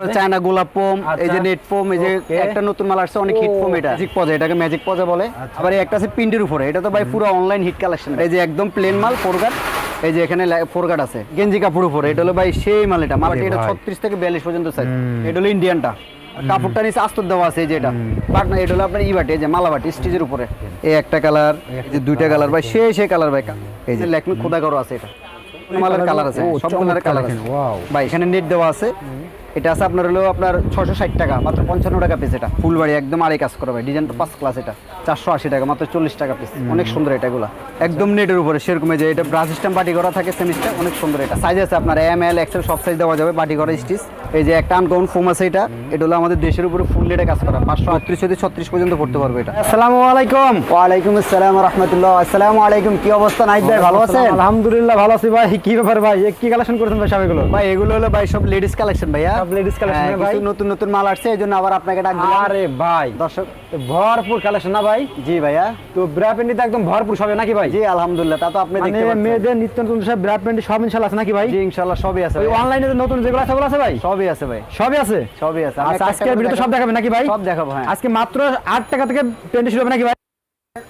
China গোলাপ poem এই যে আচ্ছা। নেট পোম এই যে একটা নতুন মাল আসছে অনেক হিট। পোম এটা। ম্যাজিক পজা এটাকে ম্যাজিক পজা বলে। আচ্ছা। আবার এই একটা আছে পিন্ডির উপরে এটা তো ভাই পুরো অনলাইন হিট কালেকশন এই যে একদম প্লেন মাল ফোরগাট এই যে এখানে ফোরগাট আছে। গেঞ্জি কাপড় উপরে এটা হলো ভাই সেই মাল এটা। মাল এটা। ছত্রিশ থেকে বিয়াল্লিশ পর্যন্ত সাইজ এটা হলো ইন্ডিয়ানটা কাপড়টা নিচে আস্তর দেওয়া আছে এই যে এটা। বাট না এটা হলো আপনার ইবাটি এই যে মালাবাটি স্টিজের উপরে। এই একটা কালার এই যে দুইটা কালার ভাই সেই সেই কালার ভাই এই যে ল্যাকমি খোদা করো আছে এটা। মালের কালার আছে সব কালার আছে। ভাই এখানে নেট দেওয়া আছে। এটা আছে আপনার হলো আপনার ছশো ষাট টাকা মাত্র পঞ্চান্ন টাকা পিস এটা। ফুলবাড়ি একদম আড়াই কাজ করা ভাই ডিজাইনটা পাঁচ ক্লাস এটা। চারশো আশি টাকা মাত্র চল্লিশ টাকা পিস অনেক সুন্দর এটা এগুলা। একদম নেটের উপরে সেরকম যে এটা ব্রাশ সিস্টেম বাটি করা থাকে সেমিস্টার অনেক সুন্দর এটা। সাইজ আছে আপনার এম এল এক্সেল সব সাইজ দেওয়া যাবে বাটি করা স্টিচ এই যে একটা আনকমন ফোম আছে এটা এটা হলো আমাদের দেশের উপরে ফুল নেটে কাজ করা। পাঁচশো আটত্রিশ থেকে ছত্রিশ পর্যন্ত করতে পারবে এটা। আসসালামু আলাইকুম। ওয়ালাইকুম আসসালাম রহমতুল্লাহ আসসালামু আলাইকুম কি অবস্থা নাইট ভাই ভালো আছেন? আলহামদুলিল্লাহ ভালো আছি ভাই। কি ব্যাপার ভাই? কি কালেকশন করেছেন ভাই সব এগুলো ভাই এগুলো হলো ভাই সব লেডিস কালেকশন ভাইয়া। সব collection হ্যাঁ, ভাই? কিছু নতুন নতুন মাল আসছে আবার আপনাকে ডাক দিলাম। আরে ভাই দর্শক ভরপুর কালেকশন না ভাই? জি ভাইয়া। তো প্যান্টি একদম ভরপুর সবে নাকি ভাই? জি আলহামদুলিল্লাহ তা তো আপনি মানে দেখতে পাচ্ছেন। মেয়েদের নিত্য নতুন সব সব ইনশাআল্লাহ আছে নাকি ভাই? জি ইনশাআল্লাহ সবই আছে ওই অনলাইনে নতুন যেগুলো আছে ওগুলো আছে ভাই? সবই আছে ভাই। সবই আছে? সবই আছে। আজকে ভিডিও করে সব দেখাবেন নাকি ভাই? সব দেখাবো হ্যাঁ। আজকে মাত্র আট টাকা থেকে প্যান্টি শুরু হবে নাকি ভাই?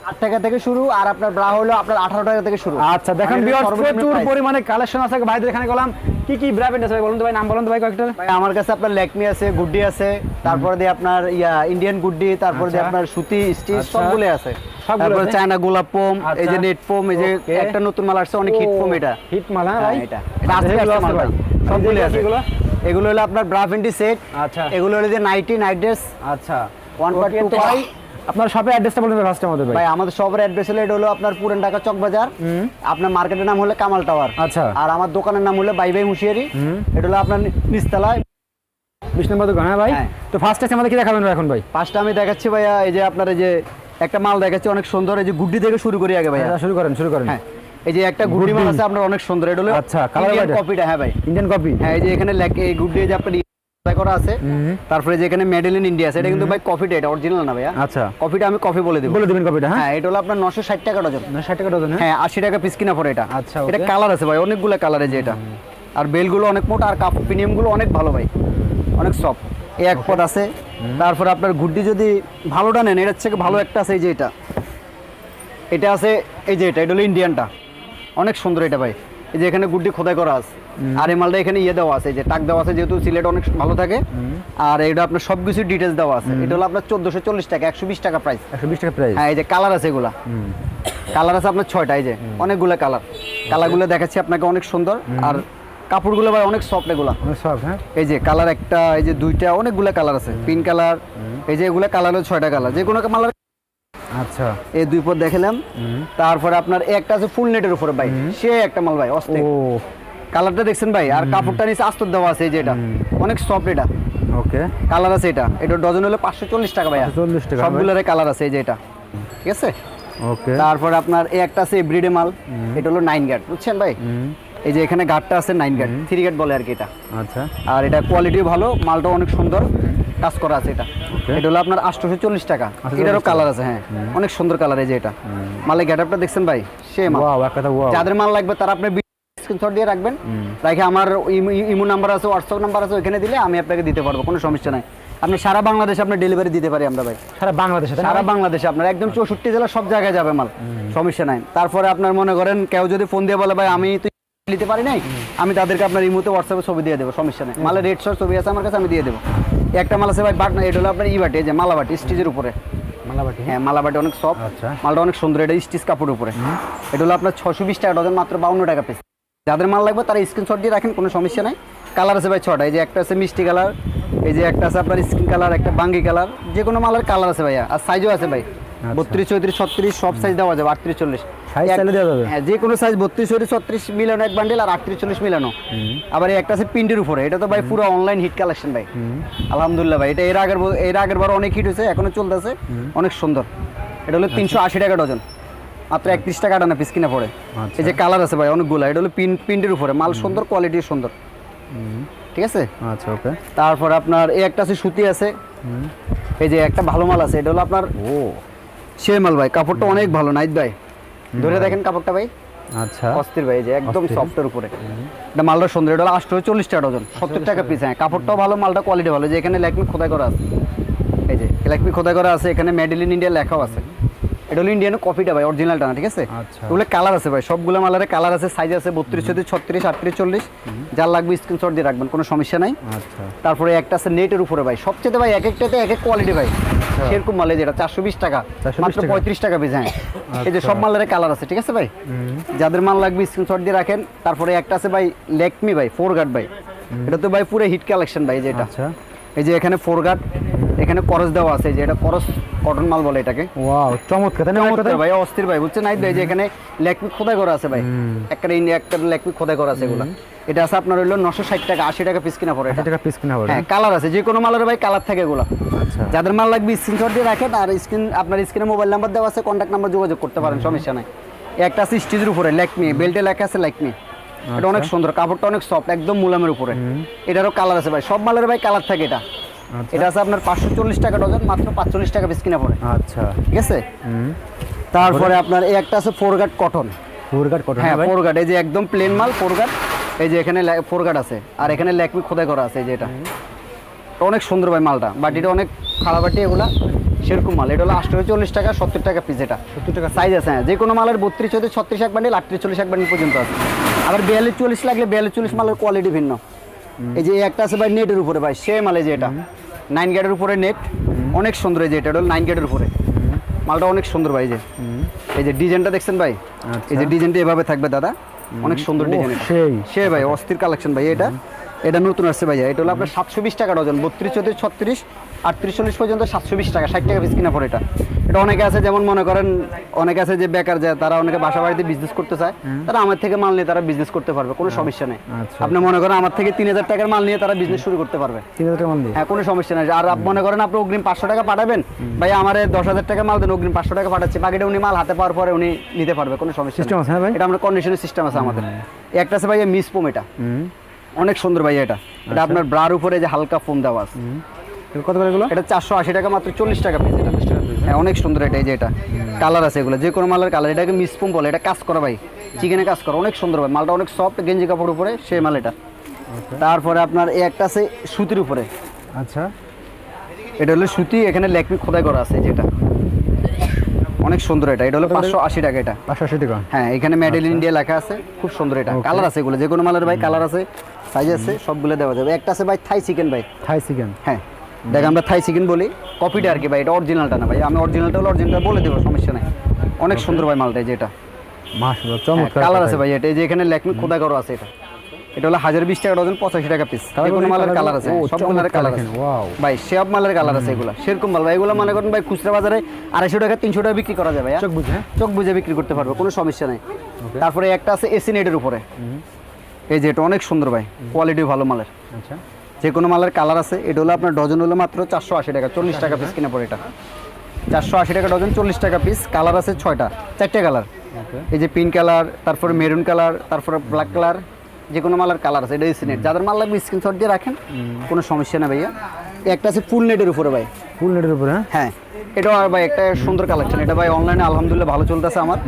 আট টাকা থেকে শুরু আর আপনার ব্রা হলো আপনার আঠারো টাকা থেকে শুরু। আচ্ছা দেখেন এটা বিয়ার সর্বনিম্ন প্রচুর পরিমাণে কালেকশন আছে। ভাইদের এখানে গেলাম কি কি ব্রা আছে বলুন তো ভাই নাম বলুন তো ভাই কয়েকটা। ভাই আমার কাছে আপনার ল্যাকমি আছে গুড্ডি আছে তারপরে দিয়ে আপনার ইয়া ইন্ডিয়ান গুড্ডি তারপরে দিয়ে। আপনার সুতি স্টিচ। সবগুলো আছে। তারপরে চায়না গোলাপ পোম এই যে। নেট পোম এই যে একটা নতুন মাল আসছে অনেক হিট পোম এটা। হিট মাল হ্যাঁ ভাই। হ্যাঁ, এটা এটা আজকে এগুলো আসছে আছে ভাই। সবগুলো সবগুলো আছে। এগুলো? এগুলো হলো আপনার ব্রা সেট আচ্ছা। এগুলো হলো যে নাইটি নাইট ড্রেস আচ্ছা। ওয়ান পার্ট Okay, টু তো পাই আপনার শপের অ্যাড্রেসটা ভাই ফার্স্টে আমাদের ভাই। ভাই আমাদের সবার অ্যাড্রেস হলো এটা হলো আপনার পুরান ঢাকা চক বাজার। আপনার মার্কেটের নাম হলো কামাল টাওয়ার। আচ্ছা। আর আমার দোকানের নাম হলো বাই বাই মুশিয়ারি এটা হলো আপনার নিচতলায় বিশ নম্বর দোকান হ্যাঁ ভাই? হ্যাঁ। তো ফার্স্ট আছে আমাদের কি দেখাবেন ভাই এখন ভাই? পাঁচটা আমি দেখাচ্ছি ভাইয়া এই যে আপনার এই যে একটা মাল দেখাচ্ছি অনেক সুন্দর। এই যে গুড্ডি থেকে শুরু করি আগে ভাই আচ্ছা, শুরু করেন শুরু করেন। হ্যাঁ। এই যে একটা গুড্ডি মাল আছে আপনার অনেক সুন্দর। এটা হলো আচ্ছা, কালার কপিটা হ্যাঁ ভাই। ইন্ডিয়ান কপি হ্যাঁ এই যে এখানে এই গুড্ডি যে আপনার করা আছে। তারপরে যে এখানে মেডেল ইন ইন্ডিয়া আছে এটা কিন্তু ভাই কফিটা এটা অরিজিনাল না ভাইয়া? আচ্ছা। কফিটা আমি কফি বলে দেবো। বলে দিবেন কপিটা হ্যাঁ? হ্যাঁ এটা হলো আপনার নশো ষাট টাকা ডজন। ষাট টাকা ডজন হ্যাঁ? হ্যাঁ আশি টাকা পিস কিনা পড়ে এটা। আচ্ছা, এটা কালার আছে ভাই অনেকগুলো কালার আছে এটা। আর বেলগুলো অনেক মোটা আর কাপগুলো অনেক ভালো ভাই। অনেক সফট এই এক পদ আছে। তারপর আপনার গুড্ডি যদি ভালোটা নেন এটার থেকে ভালো একটা আছে এই যে এটা। এটা আছে এই যে এটা এটা হলো ইন্ডিয়ানটা অনেক সুন্দর এটা ভাই। এই যে এখানে গুড্ডি খোদাই করা আছে। আর এই মালটা এখানে ইয়ে দেওয়া আছে যে টাক দেওয়া আছে যেহেতু সিলেট অনেক ভালো থাকে। আর এটা আপনার সব কিছু ডিটেলস দেওয়া আছে। এটা হলো আপনার চোদ্দোশো চল্লিশ টাকা একশো বিশ টাকা প্রাইস একশো বিশ টাকা প্রাইস হ্যাঁ এই যে কালার আছে এগুলা। কালার আছে আপনার ছয়টা এই যে অনেকগুলো কালার কালারগুলো দেখাচ্ছি আপনাকে অনেক সুন্দর। আর কাপড়গুলো ভাই অনেক সফট এগুলা। হ্যাঁ? এই যে কালার একটা এই যে দুইটা অনেকগুলো কালার আছে। পিঙ্ক কালার এই যে এগুলো কালার হলো ছয়টা কালার যে কোনো কালার আচ্ছা। এই দুই পর দেখালাম তারপরে আপনার একটা আছে ফুল নেটের উপরে ভাই। সে একটা মাল ভাই অস্থির। কালারটা দেখছেন ভাই? আর কাপড়টা নিচে আস্তর দেওয়া আছে এই যে এটা। অনেক সফট এটা। ওকে। কালার আছে এটা। এটা ডজন হলো পাঁচশো চল্লিশ টাকা ভাই 540 টাকা, সবগুলোর কালার আছে এই যে এটা। ঠিক আছে? ওকে। তারপর আপনার এই একটা আছে ব্রিডে মাল। এটা হলো নাইন গার্ড বুঝছেন ভাই? এই যে এখানে গার্ডটা আছে নাইন গার্ড থ্রি গার্ড বলে আর কি এটা। আচ্ছা। আর এটা কোয়ালিটিও ভালো মালটা অনেক সুন্দর। কাজ করা আছে এটা। এটা হলো আপনার আটশোশো চল্লিশ টাকা এটারও কালার আছে হ্যাঁ। অনেক সুন্দর কালার এই যে এটা। মালের গেটআপটা দেখছেন ভাই? সে মাল ওয়াও এক ওয়াও। যাদের মাল লাগবে তারা আপনি স্ক্রিনশট দিয়ে রাখবেন। রাখে আমার ইমো- নাম্বার আছে হোয়াটসঅ্যাপ নাম্বার আছে ওইখানে দিলে আমি আপনাকে দিতে পারব কোনো সমস্যা নাই। আপনি সারা বাংলাদেশে আপনার ডেলিভারি দিতে পারি আমরা ভাই। সারা বাংলাদেশে সারা বাংলাদেশে আপনার একদম চৌষট্টি জেলা সব জায়গায় যাবে মাল সমস্যা নাই। তারপরে আপনার মনে করেন কেউ যদি ফোন দিয়ে বলে ভাই আমি তুই নিতে পারি নাই আমি তাদেরকে আপনার ইমোতে হোয়াটসঅ্যাপে ছবি দিয়ে দেবো সমস্যা নেই। মালের রেড শর্ট ছবি আছে আমার কাছে আমি দিয়ে দেবো। একটা মাল আছে ভাই বাট না এটা হলো আপনার ইবাটি যে মালাবাটি স্টিজের উপরে। মালাবাটি? হ্যাঁ হ্যাঁ মালাবাটি অনেক সফট আচ্ছা। মালটা অনেক সুন্দর এটা স্টিচ কাপড়ের উপরে। এটা হলো আপনার ছশো বিশ টাকা ডজন মাত্র বাউন্ন টাকা পিস যাদের মাল লাগবে তারা স্ক্রিনশট দিয়ে রাখেন কোনো সমস্যা নাই। কালার আছে ভাই ছটা এই যে একটা আছে মিষ্টি কালার এই যে একটা আছে আপনার স্কিন কালার একটা বাঙ্গি কালার যে কোনো মালের কালার আছে ভাইয়া আর সাইজও আছে ভাই। বত্রিশ চৌত্রিশ ছত্রিশ সব সাইজ দেওয়া যাবে আটত্রিশ চল্লিশ? হ্যাঁ যে কোনো সাইজ বত্রিশ চৌত্রিশ ছত্রিশ মিলানো এক বান্ডেল আর আটত্রিশ চল্লিশ মিলানো। আবার একটা আছে প্রিন্টের উপরে এটা তো ভাই পুরো অনলাইন হিট কালেকশন ভাই। আলহামদুলিল্লাহ ভাই এটা এর আগের এর আগের বার অনেক হিট হয়েছে এখনও চলতেছে অনেক সুন্দর। এটা হলো তিনশো আশি টাকা ডজন মাত্র একত্রিশ টাকা আটানা পিস কিনা পড়ে। আচ্ছা। এই যে কালার আছে ভাই অনেকগুলো। এটা হলো পিন প্রিন্টের উপরে। মাল সুন্দর কোয়ালিটি সুন্দর। ঠিক আছে? আচ্ছা ওকে তারপর আপনার এই একটা আছে সুতি আছে। এই যে একটা ভালো মাল আছে এটা হলো আপনার ও। সে মাল ভাই কাপড়টা অনেক ভালো নাইট ভাই। ধরে দেখেন কাপড়টা ভাই। আচ্ছা। অস্থির ভাই যে একদম সফটের উপরে। এটা মালটা সুন্দর এটা হলো আটশো চল্লিশ টাকা ডজন সত্তর টাকা পিস হ্যাঁ। কাপড়টাও ভালো মালটা কোয়ালিটি ভালো। যে এখানে ল্যাকমি খোদাই করা আছে। এই যে ল্যাকমি খোদাই করা আছে এখানে মেডেল ইন ইন্ডিয়া লেখাও আছে। এটা হলো ইন্ডিয়ান কপিটা ভাই অরিজিনালটা না ঠিক আছে? আচ্ছা। ওগুলো কালার আছে ভাই সবগুলো মালারে কালার আছে সাইজ আছে বত্রিশ ছত্রিশ ছত্রিশ আটত্রিশ চল্লিশ যার লাগবে স্ক্রিনশট দিয়ে রাখবেন কোনো সমস্যা নাই। আচ্ছা। তারপরে একটা আছে নেটের উপরে ভাই সবচেয়ে ভাই এক একটাতে এক এক কোয়ালিটি ভাই সেরকম মালে যেটা চারশো বিশ টাকা মাত্র পঁয়ত্রিশ টাকা পিস হ্যাঁ। এই যে আচ্ছা। সব মালের কালার আছে ঠিক আছে ভাই? যাদের মাল লাগবে স্ক্রিনশট দিয়ে রাখেন তারপরে একটা আছে ভাই লেকমি ভাই ফোর গার্ড ভাই এটা তো ভাই পুরো হিট কালেকশন ভাই যেটা আচ্ছা। এই যে এখানে ফোর গার্ড এখানে করস দেওয়া আছে যে এটা করস কটন মাল বলে এটাকে। ওয়াও চমৎকার ভাই চমৎকার ভাই অস্থির ভাই বুঝছেন নাই ভাই যে এখানে লেকমি খোদাই করা আছে ভাই। একটা ইন্ডিয়া একটা লেকমি খোদাই করা আছে এগুলা। এটা আছে আপনার হইল নশো ষাট টাকা আশি টাকা পিস কিনা পড়ে এটা। টাকা পিস কিনা হবে হ্যাঁ কালার আছে যে কোনো মালের ভাই কালার থাকে এগুলো। আচ্ছা। যাদের মাল লাগবে স্ক্রিনশট দিয়ে রাখেন আর স্ক্রিন আপনার স্ক্রিনে মোবাইল নাম্বার দেওয়া আছে কন্ট্যাক্ট নাম্বার যোগাযোগ করতে পারেন সমস্যা নাই। একটা আছে স্টিজের উপরে লেকমি বেল্টে লেখা আছে লেকমি। এটা অনেক সুন্দর কাপড়টা অনেক সফট একদম মুলামের উপরে। এটারও কালার আছে ভাই সব মালের ভাই কালার থাকে এটা। আচ্ছা। এটা আছে আপনার পাঁচশো চল্লিশ টাকা ডজন মাত্র পাঁচচল্লিশ টাকা পিস কিনা পড়ে। আচ্ছা। ঠিক আছে? তারপরে আপনার এই একটা আছে ফোর গার্ড কটন কটন হ্যাঁ ভাই? ফোর গার্ড এই যে একদম প্লেন মাল ফোর গার্ড এই যে এখানে ফোর গার্ড আছে। আর এখানে ল্যাকমি খোদাই করা আছে এই যে এটা। এটা অনেক সুন্দর ভাই মালটা বাটিটা অনেক খারাপ বাটি এগুলা সেরকম মাল। এটা হলো আটশো চল্লিশ টাকা সত্তর টাকা পিস এটা। সত্তর টাকা সাইজ আছে হ্যাঁ। যে কোনো মালের বত্রিশ হতে ছত্রিশ এক বান্ডিল আটত্রিশ চল্লিশ এক বান্ডিল পর্যন্ত আছে। আবার বিয়াল্লিশ চল্লিশ লাগলে বিয়াল্লিশ চল্লিশ মালের কোয়ালিটি ভিন্ন। এই যে একটা আছে ভাই নেটের উপরে ভাই সে মালে যে এটা। নাইন গেটের উপরে নেট অনেক সুন্দর এই যে এটা হলো নাইন গেটের উপরে। মালটা অনেক সুন্দর ভাই যে। এই যে ডিজাইনটা দেখছেন ভাই? আচ্ছা। এই যে ডিজাইনটা এভাবে থাকবে দাদা। অনেক সুন্দর ডিজাইন সেই। সে ভাই অস্থির কালেকশন ভাই এটা। এটা নতুন আসছে ভাই এটা হলো আপনার সাতশো বিশ টাকা ডজন বত্রিশ চৌত্রিশ ছত্রিশ আটত্রিশ চল্লিশ পর্যন্ত সাতশো বিশ টাকা ষাট টাকা পিস কিনা পরে এটা। এটা অনেকে আছে যেমন মনে করেন অনেকে আছে যে বেকার যায় তারা অনেকে বাসা বাড়িতে বিজনেস করতে চায় তারা আমার থেকে মাল নিয়ে তারা বিজনেস করতে পারবে কোনো সমস্যা নেই। আচ্ছা। আপনি মনে করেন আমার থেকে তিন হাজার টাকার মাল নিয়ে তারা বিজনেস শুরু করতে পারবে। হ্যাঁ কোনো সমস্যা নেই। আর মনে করেন আপনি অগ্রিম পাঁচশো টাকা পাঠাবেন ভাই আমার দশ হাজার টাকা মাল দেন অগ্রিম পাঁচশো টাকা পাঠাচ্ছি বাকিটা উনি মাল হাতে পাওয়ার পরে উনি নিতে পারবে কোনো সমস্যা নেই। আছে, ভাই? এটা আমরা কন্ডিশনের সিস্টেম আছে আমাদের। একটা আছে ভাই মিস পোম এটা। অনেক সুন্দর ভাই এটা। আচ্ছা। এটা আপনার ব্রার উপরে যে হালকা ফোম দেওয়া আছে। কত করে এগুলো? এটা চারশো আশি টাকা মাত্র চল্লিশ টাকা পিস এটা। হ্যাঁ অনেক সুন্দর এটা এই যে এটা। কালার আছে এগুলো। যে কোনো মালের কালার এটাকে মিস পোম বলে এটা কাজ করা ভাই। চিকেনে কাজ করা অনেক সুন্দর ভাই। মালটা অনেক সফট গেঞ্জি কাপড় উপরে সেই মাল এটা। তারপরে আপনার একটা আছে সুতির উপরে। আচ্ছা। এটা হলো সুতি এখানে লেকমি খোদাই করা আছে যেটা অনেক সুন্দর এটা এটা হলো পাঁচশো আশি টাকা এটা। পাঁচশো আশি টাকা। হ্যাঁ এখানে মেড ইন ইন্ডিয়া লেখা আছে খুব সুন্দর এটা। কালার আছে এগুলো যে কোনো মালের ভাই কালার আছে সাইজ আছে সবগুলো দেওয়া যাবে। একটা আছে ভাই থাই চিকেন ভাই। Thai chicken. হ্যাঁ। দেখ আমরা থাই চিকেন বলি কপিটা আর কি ভাই এটা অরিজিনালটা না ভাই। আমি অরিজিনালটা হলো অরিজিনালটা বলে দেবো সমস্যা নাই। অনেক সুন্দর ভাই মালটা এই যে এটা। মাশাআল্লাহ চমৎকার কালার আছে ভাই এটা। এই যে এখানে লেকমি খোদাই করা আছে এটা। এটা হলো হাজার বিশ টাকা ডজন পঁচাশি টাকা পিস কোনো মালের কালার আছে। সব মালের কালার আছে। ভাই সব মালের কালার আছে এগুলো। সেরকম মাল ভাই এগুলো মনে করেন ভাই খুচরা বাজারে আড়াইশো টাকা তিনশো টাকা বিক্রি করা যাবে চোখ বুঝে হ্যাঁ? চোখ বুঝে বিক্রি করতে পারবে কোনো সমস্যা নেই। তারপরে একটা আছে এসি নেটের উপরে। এই যে এটা অনেক সুন্দর ভাই কোয়ালিটি ভালো মালের। আচ্ছা। যে কোনো মালের কালার আছে এটা হলো আপনার ডজন হলো মাত্র চারশো আশি টাকা চল্লিশ টাকা পিস কিনে পড়ে এটা। চারশো আশি টাকা ডজন চল্লিশ টাকা পিস কালার আছে ছয়টা চারটে কালার। এই যে পিঙ্ক কালার তারপরে মেরুন কালার তারপরে ব্ল্যাক কালার যে কোনো মালের কালার আছে এটা এসি নেট যাদের মাল লাগবে স্ক্রিনশট দিয়ে রাখেন কোনো সমস্যা না ভাইয়া। একটা আছে ফুল নেটের উপরে ভাই। ফুল নেটের উপরে হ্যাঁ? হ্যাঁ। এটাও আর ভাই একটা সুন্দর কালেকশন এটা ভাই অনলাইনে আলহামদুলিল্লাহ ভালো চলতেছে আমার।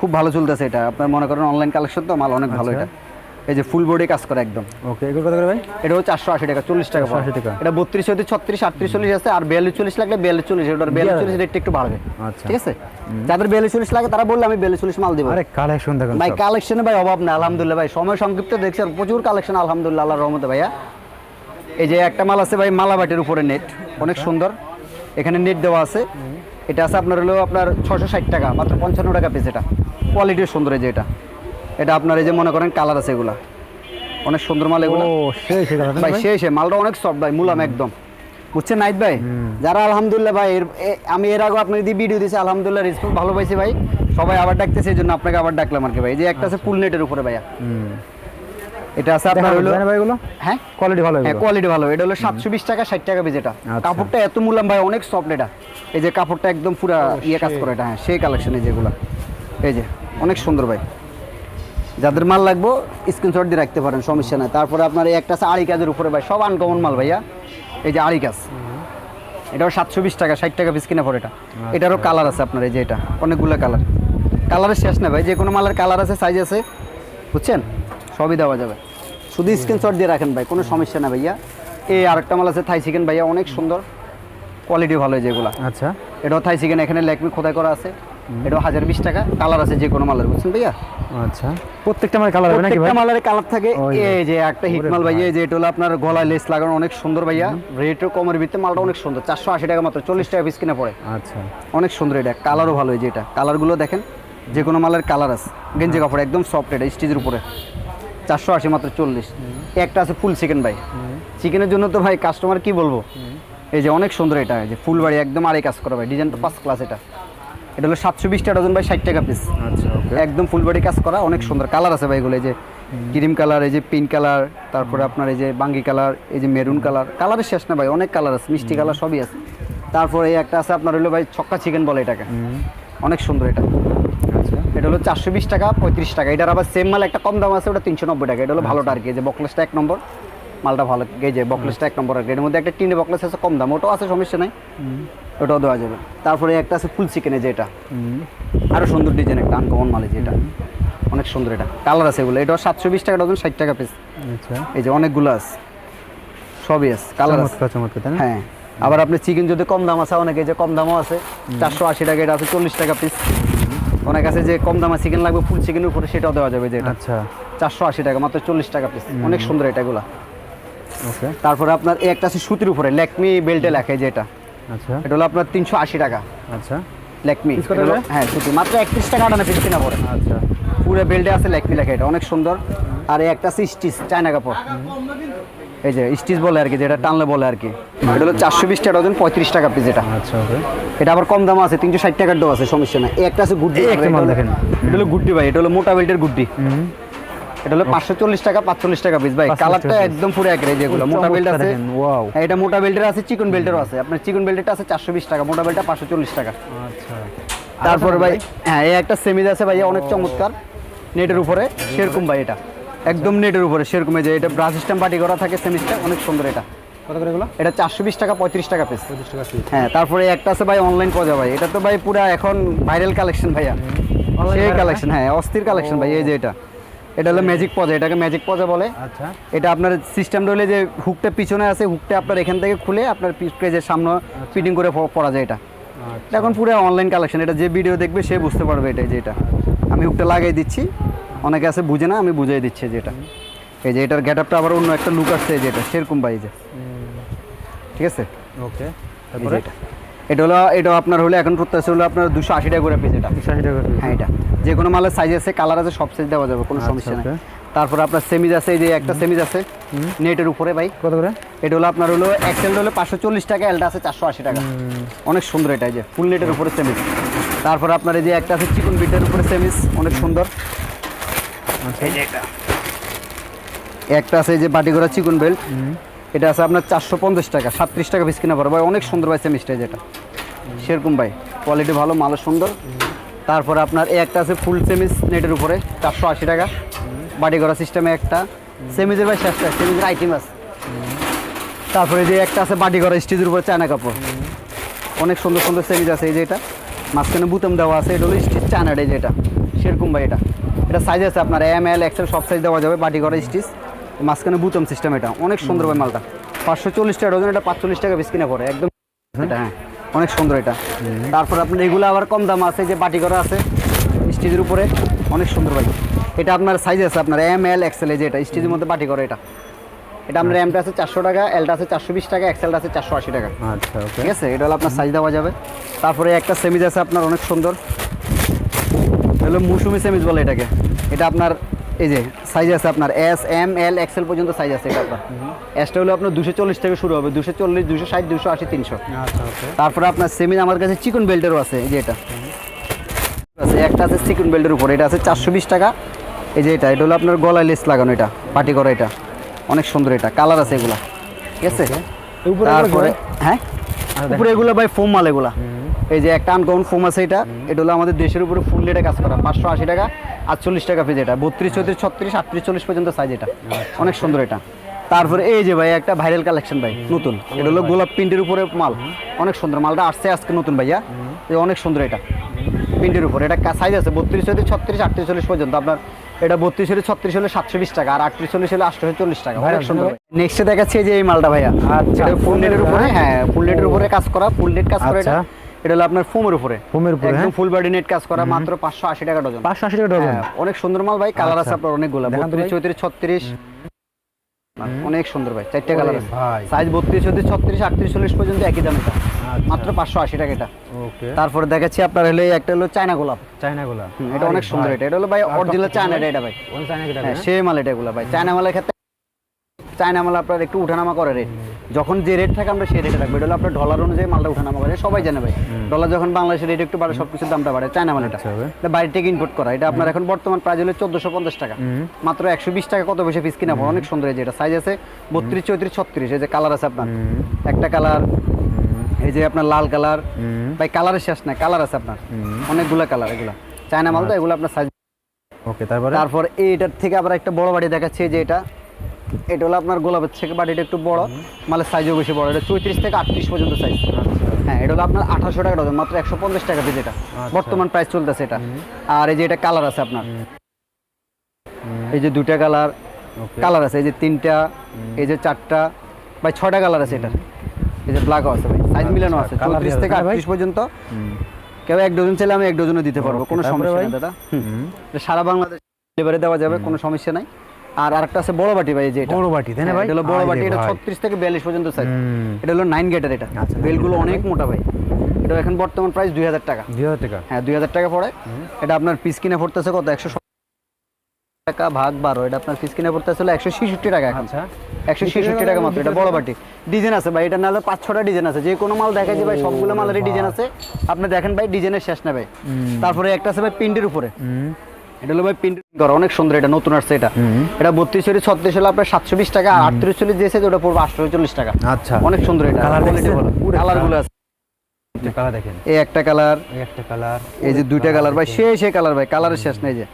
খুব ভালো চলতেছে এটা। আপনার মনে করেন অনলাইন কালেকশন তো মাল অনেক ভালো আচ্ছা। এটা। এই যে ফুল বডি কাজ করে একদম। ওকে এগুলো কত করে ভাই? এটা হচ্ছে চারশো আশি টাকা চল্লিশ টাকা 480 টাকা। এটা বত্রিশ হতে ছত্রিশ আটত্রিশ চল্লিশ আছে আর বিয়াল্লিশ চল্লিশ লাগলে বিয়াল্লিশ চল্লিশ ওটার বিয়াল্লিশ চল্লিশ রেটটা একটু বাড়বে। আচ্ছা। ঠিক আছে? যাদের বিয়াল্লিশ চল্লিশ লাগে তারা বললে আমি বিয়াল্লিশ চল্লিশ মাল দেবো। আরে কালেকশন দেখেন ভাই কালেকশনে ভাই অভাব না আলহামদুলিল্লাহ ভাই। সময় সংক্ষিপ্ত দেখছেন প্রচুর কালেকশন আলহামদুলিল্লাহ আল্লাহর রহমতে ভাইয়া। এই যে একটা মাল আছে ভাই মালাবাটির উপরে নেট অনেক সুন্দর। এখানে নেট দেওয়া আছে। এটা আছে আপনার হলো আপনার ছশো ষাট টাকা মাত্র পঞ্চান্ন টাকা পিস এটা। কোয়ালিটিও সুন্দর এই যে এটা। এটা আপনার এই যে মনে করেন কালার আছে এগুলা। অনেক সুন্দর মাল এগুলো। ভাই শেষ মালটা অনেক সফট ভাই মুলাম একদম। বুঝছেন নাইট ভাই? যারা আলহামদুলিল্লাহ ভাই আমি এর আগে আপনার দিয়ে ভিডিও দিয়েছি আলহামদুলিল্লাহ রেসপন্স ভালো পাইছি ভাই। সবাই আবার ডাকতেছে এই জন্য আপনাকে আবার ডাকলাম আর কি ভাই। এই যে একটা আছে ফুল নেটের উপরে ভাইয়া। এটা আছে আপনার হলো জানেন ভাই এগুলো? হ্যাঁ? কোয়ালিটি ভালো হ্যাঁ কোয়ালিটি ভালো। এটা হলো সাতশো বিশ টাকা ষাট টাকা পিস এটা। আচ্ছা। কাপড়টা এত মূল্যাম ভাই অনেক সফট এটা। এই যে কাপড়টা একদম পুরা ইয়ে কাজ করে এটা হ্যাঁ সেই কালেকশন এই যেগুলো এই যে অনেক সুন্দর ভাই। যাদের মাল লাগবো স্ক্রিনশট দিয়ে রাখতে পারেন সমস্যা নাই। তারপরে আপনার এই একটা আছে আড়ি কাজের উপরে ভাই সব আনকমন মাল ভাইয়া। এই যে আড়ি কাজ। এটাও সাতশো বিশ টাকা ষাট টাকা পিস কিনে পড়ে এটা। আচ্ছা। এটারও কালার আছে আপনার এই যে এটা। অনেকগুলো কালার কালারের শেষ না ভাই যে কোনো মালের কালার আছে সাইজ আছে বুঝছেন? সবই দেওয়া যাবে। শুধু স্ক্রিনশট দিয়ে রাখেন ভাই কোনো সমস্যা না ভাইয়া। এই আরেকটা মাল আছে থাই চিকেন ভাইয়া অনেক সুন্দর। কোয়ালিটি ভালো যেগুলা। আচ্ছা। এটাও থাই চিকেন এখানে লেকমি খোদাই করা আছে। এটাও হাজার বিশ টাকা। কালার আছে যে কোনো মালের বুঝছেন ভাইয়া? আচ্ছা। প্রত্যেকটা আমার কালার হবে নাকি প্রত্যেকটা মালের কালার থাকে। এই যে একটা হিট মাল ভাইয়া এই যে এটা হলো আপনার গলায় লেস লাগানো অনেক সুন্দর ভাইয়া। রেটও কমের ভিত্তিতে মালটা অনেক সুন্দর। চারশো আশি টাকা মাত্র চল্লিশ টাকা পিস কিনে পড়ে। আচ্ছা। অনেক সুন্দর এটা কালারও ভালো এই যে এটা। কালারগুলো দেখেন যে কোনো মালের কালার আছে। গেঞ্জি কাপড় একদম সফট এটা উপরে। চারশো আশি মাত্র চল্লিশ। একটা আছে ফুল চিকেন ভাই। চিকেনের জন্য তো ভাই কাস্টমার কি বলব? এই যে অনেক সুন্দর এটা যে ফুল বাড়ি একদম আড়াই কাজ করা ভাই। ডিজাইন তো ফার্স্ট ক্লাস এটা। এটা হলো সাতশো বিশ টাকা ডজন ভাই ষাট টাকা পিস আচ্ছা একদম ফুল বডি কাজ করা অনেক সুন্দর কালার আছে ভাই এগুলো এই যে ক্রিম কালার এই যে পিঙ্ক কালার তারপরে আপনার এই যে বাঙ্গি কালার এই যে মেরুন কালার কালারের শেষ না ভাই অনেক কালার আছে মিষ্টি কালার সবই আছে। তারপরে এই একটা আছে আপনার হলো ভাই ছক্কা চিকেন বলে এটাকে। অনেক সুন্দর এটা। আচ্ছা। এটা হলো চারশো বিশ টাকা পঁয়ত্রিশ টাকা। এটার আবার সেম মাল একটা কম দাম আছে ওটা তিনশো নব্বই টাকা। এটা হলো ভালোটা আর কি যে বকলেসটা এক নম্বর। মালটা ভালো যে বকলেসটা এক নম্বর আর কি এর মধ্যে একটা টিনে বকলেস আছে কম দাম ওটাও আছে সমস্যা নাই। ওটাও দেওয়া যাবে। তারপরে একটা আছে ফুল চিকেনে যেটা। আরও সুন্দর ডিজাইন একটা আনকমন মালে যেটা। অনেক সুন্দর এটা। কালার আছে এগুলো। এটাও সাতশো বিশ টাকা ডজন ষাট টাকা পিস আচ্ছা। এই যে অনেকগুলো আছে। সবই আছে। কালার আছে। হ্যাঁ। আবার আপনি চিকেন যদি কম দাম আছে অনেকে যে কম দামও আছে চারশো আশি টাকা এটা আছে চল্লিশ টাকা পিস অনেক আছে যে কম দামে চিকেন লাগবে ফুল চিকেনের উপরে সেটাও দেওয়া যাবে যেটা। আচ্ছা। চারশো আশি টাকা মাত্র চল্লিশ টাকা পিস অনেক সুন্দর এটা এটাগুলা ওকে তারপরে আপনার এই একটা আছে সুতির উপরে ল্যাকমি বেল্টে লেখে যেটা। আচ্ছা। এটা হলো আপনার তিনশো আশি টাকা। আচ্ছা। ল্যাকমি। করে? হ্যাঁ সুতি। মাত্র একত্রিশ টাকা আটানা পিস কিনা পড়ে। আচ্ছা। পুরো বেল্টে আছে ল্যাকমি লেখা এটা অনেক সুন্দর। আর এই একটা আছে স্টিচ চায়না কাপড়। এই যে স্টিচ বলে আর কি যেটা টানলে বলে আর কি। এটা হলো চারশো বিশ টাকা ডজন পঁয়ত্রিশ টাকা পিস এটা। আচ্ছা ওকে। এটা আবার কম দাম আছে তিনশো ষাট টাকার ডো আছে সমস্যা নাই। এই একটা আছে গুড্ডি এই একটা মাল দেখেন। এটা হলো গুড্ডি ভাই এটা হলো মোটা বেল্টের গুড্ডি। এটা হলো পাঁচশো চল্লিশ টাকা পাঁচচল্লিশ টাকা পিস ভাই কালারটা একদম পুরো এক রে যেগুলো মোটা বেল্ট আছে। wow। হ্যাঁ, এটা মোটা বেল্টের আছে চিকন বেল্টেরও আছে। আপনার চিকন বেল্টেরটা আছে চারশো বিশ টাকা মোটা বেল্টটা পাঁচশো চল্লিশ টাকা। আচ্ছা। তারপরে ভাই হ্যাঁ এই একটা সেমিজ আছে ভাই অনেক চমৎকার। নেটের উপরে সেরকম ভাই এটা। একদম নেটের উপরে সেরকম যে এটা ব্রাশ সিস্টেম পার্টি করা থাকে সেমিজটা অনেক সুন্দর এটা। কত করে এগুলো? এটা টাকা পঁয়ত্রিশ টাকা পিস পঁচিশ টাকা পিস হ্যাঁ তারপরে একটা আছে ভাই অনলাইন ভাই। এটা তো ভাই পুরা এখন ভাইরাল কালেকশন ভাইয়া। সেই কালেকশন হ্যাঁ। অস্থির কালেকশন ভাই এই যে এটা। এটা হলো ম্যাজিক পজা এটাকে ম্যাজিক পজা বলে। আচ্ছা। এটা আপনার সিস্টেম রইলে যে হুকটা পিছনে আছে হুকটা আপনার এখান থেকে খুলে আপনার পেজের সামনে ফিটিং করে প- পরা যায় এটা। আচ্ছা। এখন পুরো অনলাইন কালেকশন এটা যে ভিডিও দেখবে সে বুঝতে পারবে এটা যে এটা। আমি হুকটা লাগিয়ে দিচ্ছি অনেকে আছে বুঝে না আমি বুঝিয়ে দিচ্ছি যেটা এই যে এটার গেট আপটা আবার অন্য একটা লুক আসছে এই যে এটা সেরকম যে ঠিক আছে? ওকে তারপরে? এটা। এটা হলো এটা আপনার হলো এখন করতেছে হলো আপনার দুশো আশি টাকা করে পিস এটা। একশো আশি টাকা। হ্যাঁ এটা। যে কোনো মালের সাইজ আছে কালার আছে সব সাইজ দেওয়া যাবে কোনো আচ্ছা, সমস্যা নেই। তারপর আপনার সেমিজ আছে এই যে একটা সেমিজ আছে নেটের উপরে ভাই। কত করে? এটা হলো আপনার হলো এক্সেল হলো পাঁচশো চল্লিশ টাকা এলটা আছে চারশো আশি টাকা। অনেক সুন্দর এটা এই যে ফুল নেটের উপরে সেমিজ তারপর আপনার এই যে একটা আছে চিকন বিটের উপরে সেমিজ অনেক সুন্দর। আচ্ছা। এই যে একটা। একটা আছে এই যে বাটি করা চিকন বেল্ট এটা আছে আপনার চারশো পঞ্চাশ টাকা, সাতত্রিশ টাকা পিস কিনা পড়ে ভাই, অনেক সুন্দর ভাই সেমিজটা যেটা সেরকম ভাই কোয়ালিটি ভালো মালও সুন্দর। তারপরে আপনার একটা আছে ফুল সেমিজ নেটের উপরে, চারশো আশি টাকা। বাটি করা সিস্টেমে একটা। সেমিজের ভাই শেষটা সেমিজের আইটেম আছে। তারপরে যে একটা আছে বাটি করা স্টিজের উপরে চায়না কাপড়। অনেক সুন্দর সুন্দর সেমিজ আছে, এই যে এটা। মাঝখানে বুতাম দেওয়া আছে, এটা হলো স্টিচ চায়নার, এই যে এটা। সেরকম ভাই এটা। এটা সাইজ আছে আপনার এম এল এক্সেল সব সাইজ দেওয়া যাবে বাটি করা স্টিচ মাঝখানে বুতাম সিস্টেম এটা। অনেক সুন্দর ভাই মালটা। পাঁচশো চল্লিশ টাকা ডজন এটা পাঁচচল্লিশ টাকা বিস কিনা পড়ে। একদম এটা হ্যাঁ। অনেক সুন্দর এটা। তারপর আপনার এগুলো আবার কম দাম আছে যে বাটি করা আছে স্টিজের উপরে। অনেক সুন্দর ভাই। এটা আপনার সাইজ আছে আপনার এম এল এক্সেল এই যে এটা স্টিজের মধ্যে বাটি করা এটা। এটা আপনার এমটা আছে চারশো টাকা এলটা আছে চারশো বিশ টাকা এক্সেলটা আছে চারশো আশি টাকা। আচ্ছা ঠিক আছে? এটা হলো আপনার সাইজ দেওয়া যাবে। তারপরে একটা সেমিজ আছে আপনার অনেক সুন্দর। হলো মৌসুমি সেমিজ বলে এটাকে। এটা আপনার এই যে সাইজ আছে আপনার এস এম এল এক্সেল পর্যন্ত সাইজ আছে এটা। আপনার এসটা হলো আপনার দুশো চল্লিশ থেকে শুরু হবে দুশো চল্লিশ দুশো ষাট দুশো আশি তিনশো। আচ্ছা তারপরে আপনার সেমিজ আমার কাছে চিকন বেল্টেরও আছে এই যে এটা। আছে একটা আছে চিকন বেল্টের উপর এটা আছে চারশো বিশ টাকা। এই যে এটা এটা হলো আপনার গলায় লেস লাগানো এটা পাটি করা এটা। অনেক সুন্দর এটা কালার আছে এগুলা। ঠিক আছে? উপরে তারপরে হ্যাঁ? উপরে এগুলো ভাই ফোম মাল এগুলা। এই যে একটা আনকমন ফোম আছে এটা এটা হলো আমাদের দেশের উপরে ফুল রেটে কাজ করা পাঁচশো আশি টাকা আটচল্লিশ টাকা পিস এটা বত্রিশ চৌত্রিশ ছত্রিশ আটত্রিশ চল্লিশ পর্যন্ত সাইজ এটা। অনেক সুন্দর এটা। তারপরে এই যে ভাই একটা ভাইরাল কালেকশন ভাই নতুন। এটা হলো গোলাপ প্রিন্টের উপরে মাল। অনেক সুন্দর মালটা আসছে আজকে নতুন ভাইয়া। এই অনেক সুন্দর এটা। প্রিন্টের উপর। এটা সাইজ আছে বত্রিশ হতে ছত্রিশ আটত্রিশ চল্লিশ পর্যন্ত। আপনার এটা বত্রিশ হলে ছত্রিশ হলে সাতশো বিশ টাকা আর আটত্রিশ চল্লিশ হলে আটশো চল্লিশ টাকা। অনেক সুন্দর ভাই। নেক্সটে দেখাচ্ছি যে এই মালটা ভাইয়া। আচ্ছা, ফুল নেটের উপরে হ্যাঁ ফুল নেটের উপরে কাজ করা ফুল নেট কাজ করে এটা। আচ্ছা। এটা হলো আপনার ফোমের উপরে। ফোমের উপরে, একদম। ফুল বডি নেট কাজ করা মাত্র পাঁচশো আশি টাকা ডজন। পাঁচশো আশি টাকা ডজন। হ্যাঁ, অনেক সুন্দর মাল ভাই কালার আছে আচ্ছা। আপনার অনেকগুলো। দেখান তো বত্রিশ ভাই। চৌত্রিশ ছত্রিশ। অনেক সুন্দর ভাই চারটে কালার আছে। ভাই। সাইজ বত্রিশ চৌত্রিশ ছত্রিশ আটত্রিশ চল্লিশ পর্যন্ত একই দাম এটা। আচ্ছা। মাত্র পাঁচশো আশি টাকা এটা। ওকে। তারপরে দেখাচ্ছি আপনার হলো একটা হলো চায়না গোলাপ। চাইনা গুলা হুম, এটা অনেক সুন্দর এটা। এটা হলো ভাই অরিজিনাল চায়না এটা ভাই। ওন চাইনা কি হ্যাঁ সে মাল এটা এগুলো ভাই। চায়না মালের ক্ষেত্রে চায়না মাল আপনার একটু উঠানামা করে রেট যখন যে রেট থাকে আমরা সেই রেটে রাখব। এটা হলো আপনার ডলার অনুযায়ী মালটা উঠানামা করে। সবাই জানে ভাই। ডলার যখন বাংলাদেশের রেট একটু বাড়ে সব কিছুর দামটা বাড়ে। চায়না মাল এটা আচ্ছা বাইরে থেকে ইম্পোর্ট করা। এটা আপনার এখন বর্তমান প্রাইস হলো চোদ্দশো পঞ্চাশ টাকা। মাত্র একশো বিশ টাকা কত বেশি পিস কিনা? পড়ে অনেক সুন্দর এই যে এটা। সাইজ আছে বত্রিশ চৌত্রিশ ছত্রিশ। এই যে কালার আছে আপনার। একটা কালার এই যে আপনার লাল কালার ভাই কালারের শেষ নাই কালার আছে আপনার। অনেকগুলো কালার এগুলা। চায়না মাল তো এগুলো আপনার সাইজ ওকে তারপরে? তারপর এইটার থেকে আবার একটা বড় বাড়ি দেখাচ্ছে যে এটা। এটা হলো আপনার গোলাপের থেকে বাড়িটা একটু বড় মালের সাইজও বেশি বড়। এটা চৌত্রিশ থেকে আটত্রিশ পর্যন্ত সাইজ হ্যাঁ এটা হলো আপনার আঠাশশো টাকা ডজন মাত্র একশো পঞ্চাশ টাকা পিস এটা। বর্তমান প্রাইস চলতেছে এটা। আর এই যে এটা কালার আছে আপনার। এই যে দুটা কালার কালার আছে এই যে তিনটা এই যে চারটা ভাই ছয়টা কালার আছে এটা এই যে ব্ল্যাক আছে ভাই। সাইজ মিলানো আছে চৌত্রিশ থেকে আটত্রিশ পর্যন্ত। কেউ এক ডজন চাইলে আমি এক ডজনও দিতে পারব কোনো সমস্যা নেই দাদা। সারা বাংলাদেশ ডেলিভারি দেওয়া যাবে কোনো সমস্যা নাই। আর আরেকটা আছে বড় বাটি ভাই যে এটা। বড় বাটি, তাই না হ্যাঁ, ভাই? এটা হলো বড় বাটি এটা ভাই। ছত্রিশ থেকে বিয়াল্লিশ পর্যন্ত সাইজ এটা হলো নাইন গেটের এটা। আচ্ছা, বেলগুলো অনেক মোটা ভাই। এটা এখন বর্তমান প্রাইস দুই হাজার টাকা। দুই হাজার টাকা। হ্যাঁ দুই হাজার টাকা পড়ে। এটা আপনার পিস কিনে পড়তেছে কত? একশো টাকা ভাগ বারো। এটা আপনার পিস কিনে পড়তেছে হলো একশো ছেষট্টি টাকা এখন। আচ্ছা। একশো ছেষট্টি টাকা মাত্র। এটা বড় বাটি। ডিজাইন আছে ভাই এটা নাহলে পাঁচ ছটা ডিজাইন আছে। যে কোনো মাল দেখা যায় ভাই সবগুলো মালেরই ডিজাইন আছে। আপনি দেখেন ভাই ডিজাইনের শেষ না ভাই। তারপরে একটা আছে ভাই প্রিন্টের উপরে। এটা হলো ভাই প্রিন্ট করা অনেক সুন্দর এটা নতুন আসছে এটা। এটা বত্রিশ চল্লিশ ছত্রিশ হলে আপনার সাতশো বিশ টাকা আটত্রিশ চল্লিশ দিয়েছে ওটা পড়বে আটশো চল্লিশ টাকা। আচ্ছা। অনেক সুন্দর এটা কালারগুলো আছে। কালার দেখেন। এই একটা কালার একটা কালার এই যে দুইটা কালার ভাই সেই সেই কালার ভাই কালারের শেষ নেই যে।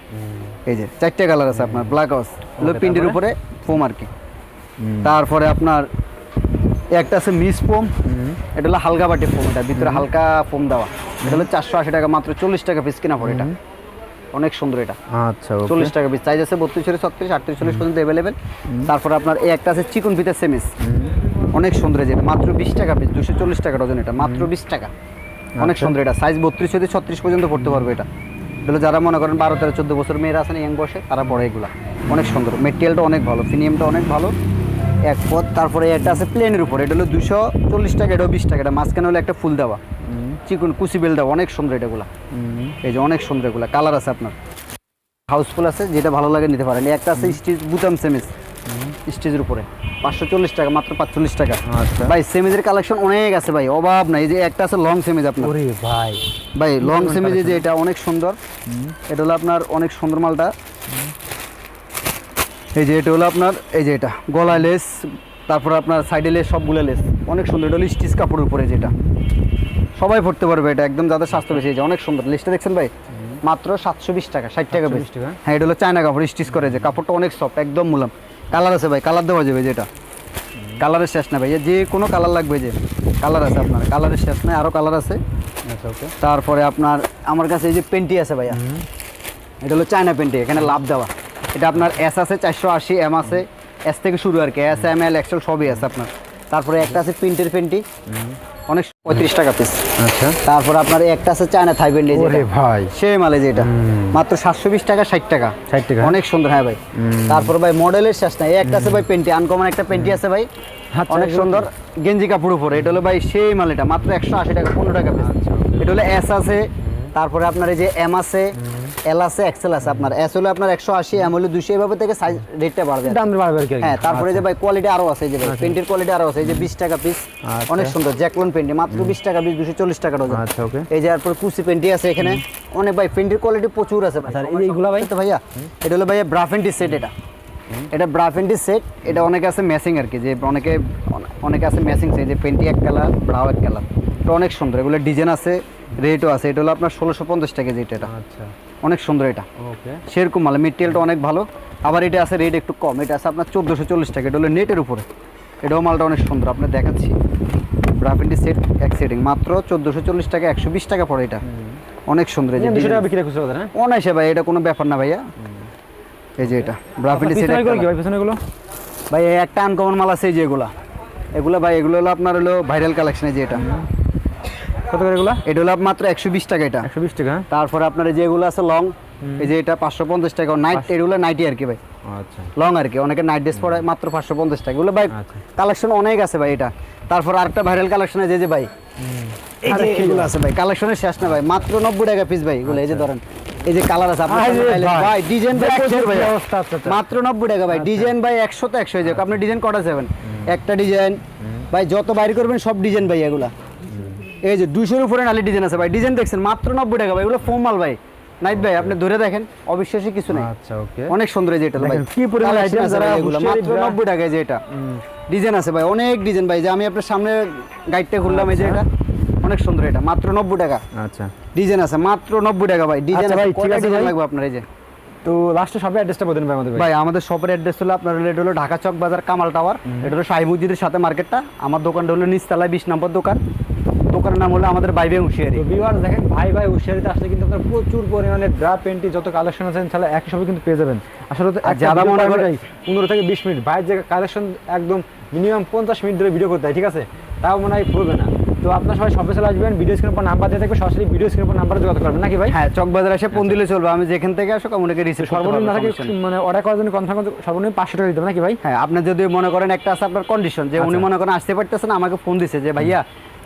এই যে চারটে কালার আছে আপনার ব্ল্যাক হাউস হলো প্রিন্টের তারপরে? উপরে ফোম আর কি। তারপরে আপনার একটা আছে মিস ফোম এটা হলো হালকা বাটি ফোম এটা ভিতরে হালকা ফোম দেওয়া। এটা হলো চারশো আশি টাকা মাত্র চল্লিশ টাকা পিস কিনা পড়ে এটা। অনেক সুন্দর এটা। আচ্ছা চল্লিশ টাকা পিস সাইজ আছে বত্রিশ চল্লিশ ছত্রিশ আটত্রিশ চল্লিশ পর্যন্ত অ্যাভেলেবেল তারপর আপনার এই একটা আছে চিকন ফিতের সেমিস অনেক সুন্দর এই যে মাত্র বিশ টাকা পিস দুশো চল্লিশ টাকা ডজন এটা। মাত্র বিশ টাকা। অনেক আচ্ছা। সুন্দর এটা। সাইজ বত্রিশ থেকে ছত্রিশ পর্যন্ত পড়তে পারবে এটা। এগুলো যারা মনে করেন বারো তেরো চোদ্দ বছর মেয়েরা আছেন ইয়াং বসে তারা পড়ে এগুলা। অনেক সুন্দর। মেটেরিয়ালটা অনেক ভালো। ফিনিয়ামটা অনেক ভালো। এক পথ তারপরে একটা আছে প্লেনের উপর। এটা হলো দুশো চল্লিশ টাকা এটাও বিশ টাকা। এটা মাঝখানে হলো একটা ফুল দেওয়া। চিকন কুচি বেল দেওয়া অনেক সুন্দর এটাগুলা। এই যে অনেক সুন্দর এগুলা কালার আছে আপনার। হাউসফুল আছে যেটা ভালো লাগে নিতে পারেন। একটা আছে স্টিচ বুতাম সেমিস স্টেজের উপরে। পাঁচশো চল্লিশ টাকা মাত্র পাঁচচল্লিশ টাকা। আচ্ছা। ভাই সেমিজের কালেকশন অনেক আছে ভাই অভাব নাই। এই যে একটা আছে লং সেমিজ আপনার। ভাই। ভাই লং সেমিজ যে এটা অনেক সুন্দর। এটা হলো আপনার অনেক সুন্দর মালটা। এই যে এটা হলো আপনার এই যে এটা গলায় লেস তারপর আপনার সাইডে লেস সবগুলো লেস। অনেক সুন্দর এটা হলো স্টিচ কাপড়ের উপরে যেটা সবাই পড়তে পারবে এটা একদম যাদের স্বাস্থ্য বেশি যে অনেক সুন্দর। লিস্টটা দেখছেন ভাই? মাত্র সাতশো বিশ টাকা ষাট টাকা 720 বেশি টাকা? হ্যাঁ এটা হলো চায়না কাপড় স্টিচ করে যে কাপড়টা অনেক সফট একদম মুলাম। কালার আছে ভাই কালার দেওয়া যাবে যেটা। কালারের শেষ না ভাই যে কোনো কালার লাগবে যে কালার আছে আপনার। কালারের শেষ নাই আরও কালার আছে। আচ্ছা তারপরে আপনার আমার কাছে এই যে পেন্টি আছে ভাইয়া। এটা হলো চায়না পেন্টি এখানে লাভ দেওয়া। এটা আপনার এস আছে চারশো আশি এম আছে। এস থেকে শুরু আর কি এস এম এল এক্সেল সবই আছে আপনার। তারপরে একটা আছে প্রিন্টের পেন্টি অনেক পঁয়ত্রিশ টাকা পিস আচ্ছা। তারপর আপনার একটা আছে চায়না থাই ওরে ভাই। সে মালে যেটা। মাত্র সাতশো বিশ টাকা ষাট টাকা। 60 টাকা? অনেক সুন্দর হ্যাঁ ভাই। তারপর ভাই মডেলের শেষ নাই। একটা আছে ভাই পেন্টি আনকমন একটা পেন্টি আছে ভাই। আচ্ছা, অনেক সুন্দর। গেঞ্জি কাপড় উপরে। এটা হলো ভাই সেই মাল এটা মাত্র একশো আশি টাকা পনেরো টাকা পিস এটা হলো এস আছে। তারপরে আপনার এই যে এম আছে। এল আছে এক্সেল আছে আপনার। এস হলো আপনার একশো আশি এম হলো দুশো এভাবে থেকে সাইজ রেটটা বাড়বে দাম বাড়বে হ্যাঁ তারপরে যে ভাই কোয়ালিটি আরও আছে যে ভাই পেন্টের কোয়ালিটি আরও আছে এই যে বিশ টাকা পিস আচ্ছা। অনেক সুন্দর জ্যাকলন পেন্টি মাত্র বিশ টাকা পিস দুশো চল্লিশ টাকা ডজন আচ্ছা ওকে এই যে তারপর কুচি পেন্টি আছে এখানে। অনেক ভাই পেন্টির কোয়ালিটি প্রচুর আছে ভাই। আচ্ছা, এইগুলা ভাই? তো ভাইয়া এটা হলো ভাইয়া ব্রাফেন্টি সেট এটা। এটা ব্রাফেন্টি সেট এটা অনেকে আছে ম্যাচিং আর কি যে অনেকে অনেকে আছে ম্যাচিং সেট যে পেন্টি এক কালার ব্রাও এক কালার এটা অনেক সুন্দর এগুলো ডিজাইন আছে রেটও আছে এটা হলো আপনার ষোলোশো পঞ্চাশ টাকা যেটা এটা। আচ্ছা। অনেক সুন্দর এটা। সেরকম মাল মেটেরিয়ালটা অনেক ভালো। আবার এটা আছে রেট একটু কম এটা আছে আপনার চোদ্দোশো চল্লিশ টাকা এটা হলো নেটের উপরে। এটাও মালটা অনেক সুন্দর আপনার দেখাচ্ছি। ব্রাফেন্টি সেট এক সেটিং মাত্র চোদ্দোশো চল্লিশ টাকা একশো বিশ টাকা পড়ে এটা। অনেক সুন্দর এই যে। বিক্রি করছে ভাই এটা কোনো ব্যাপার না ভাইয়া। এই যে এটা ব্রাফিলি সেট কি ভাই একটা আনকমন মাল আছে এই যে এগুলা। এগুলো ভাই এগুলো হলো আপনার হলো ভাইরাল কালেকশন যে এটা। কত করে এগুলো? এটা হলো মাত্র একশো বিশ টাকা এটা। একশো বিশ টাকা হ্যাঁ? তারপরে আপনার যেগুলো আছে লং এই যে এটা পাঁচশো পঞ্চাশ টাকা। নাইট এগুলো নাইটি আর কি ভাই। আচ্ছা। লং আর কি অনেকে নাইট ড্রেস পরে মাত্র পাঁচশো পঞ্চাশ টাকা। এগুলো ভাই আচ্ছা। কালেকশন অনেক আছে ভাই এটা। তারপর আরেকটা ভাইরাল কালেকশন আছে যে ভাই। এই যে এগুলো আছে ভাই কালেকশনের শেষ না ভাই মাত্র নব্বই টাকা পিস ভাই এগুলো এই যে ধরেন। এই যে কালার আছে ভাই। ডিজাইন ভাই আচ্ছা, আচ্ছা। মাত্র নব্বই টাকা ভাই ডিজাইন ভাই একশো তো একশো হয়ে যাবে আপনি ডিজাইন কটা যাবেন একটা ডিজাইন ভাই যত বাইর করবেন সব ডিজাইন ভাই এগুলা। এই যে দুশোর উপরে নালি ডিজাইন আছে ভাই। ডিজাইন দেখছেন? মাত্র নব্বই টাকা ভাই। এগুলো ফোমাল ভাই। নাইট ভাই আপনি ধরে দেখেন অবিশ্বাসী কিছু নেই। আচ্ছা ওকে। অনেক সুন্দর এই যে এটা ভাই। কি পরিমাণ Collection যারা এগুলো। মাত্র টাকায় যে এটা। ডিজাইন আছে ভাই। অনেক ডিজাইন ভাই। যে আমি আপনার সামনে গাইডটা খুললাম এই যে এটা। অনেক সুন্দর এটা। মাত্র নব্বই টাকা। আচ্ছা। ডিজাইন আছে। মাত্র নব্বই টাকা ভাই। ডিজাইন আচ্ছা ভাই, ঠিক আছে ডিজাইন লাগবে আপনার এই যে? তো লাস্টে সবে অ্যাড্রেসটা বলেন ভাই আমাদের ভাই। আমাদের শপের অ্যাড্রেস হলো আপনার এটা হলো ঢাকা চক বাজার কামাল টাওয়ার এটা হলো শাহি মসজিদের সাথে মার্কেটটা আমার দোকানটা হলো নিচতলায় বিশ নম্বর দোকান। দোকানের নাম হলো আমাদের বাইবে হুঁশিয়ারি। তো ভিউয়ার্স দেখেন ভাই ভাই উশিয়ারিতে আসলে কিন্তু আপনার প্রচুর পরিমাণে ড্রা পেন্টি যত কালেকশন আছে তাহলে একই সঙ্গে কিন্তু পেয়ে যাবেন। আসলে তো যারা মনে করে- পনেরো থেকে বিশ মিনিট। ভাই যে কালেকশন একদম মিনিমাম পঞ্চাশ মিনিট ধরে ভিডিও করতে হয় ঠিক আছে? তাও মনে হয় পড়বে না। তো আপনার সবাই সবে চলে আসবেন ভিডিও স্ক্রিনের পর নাম্বার দিয়ে থাকবে সরাসরি ভিডিও স্ক্রিনের পর নাম্বারে যোগাযোগ করবেন। নাকি ভাই? হ্যাঁ চক বাজার এসে ফোন দিলে চলবে। আমি যেখান থেকে আসো কমুনিকে রিসিভ সর্বনিম্ন না থাকে মানে অর্ডার করার জন্য কনফার্ম সর্বনিম্ন পাঁচশো টাকা দিতে হবে নাকি ভাই? হ্যাঁ আপনি যদি মনে করেন একটা আছে আপনার কন্ডিশন যে উনি আচ্ছা। মনে করেন আসতে পারতেছেন আমাকে ফোন দিছে যে ভাইয়া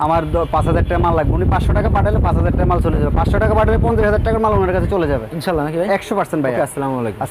আমার পাঁচ হাজার টাকা মাল লাগবে। উনি পাঁচশো টাকা পাঠালে পাঁচ হাজার টাকা মাল চলে যাবে। পাঁচশো টাকা পাঠালে পঞ্চাশ হাজার টাকার মাল ওনার কাছে চলে যাবে। ইনশাল্লাহ নাকি ভাই? একশো পার্সেন্ট ভাই আসসালামাইকুম আসসালামু আলাইকুম। আসসালাম।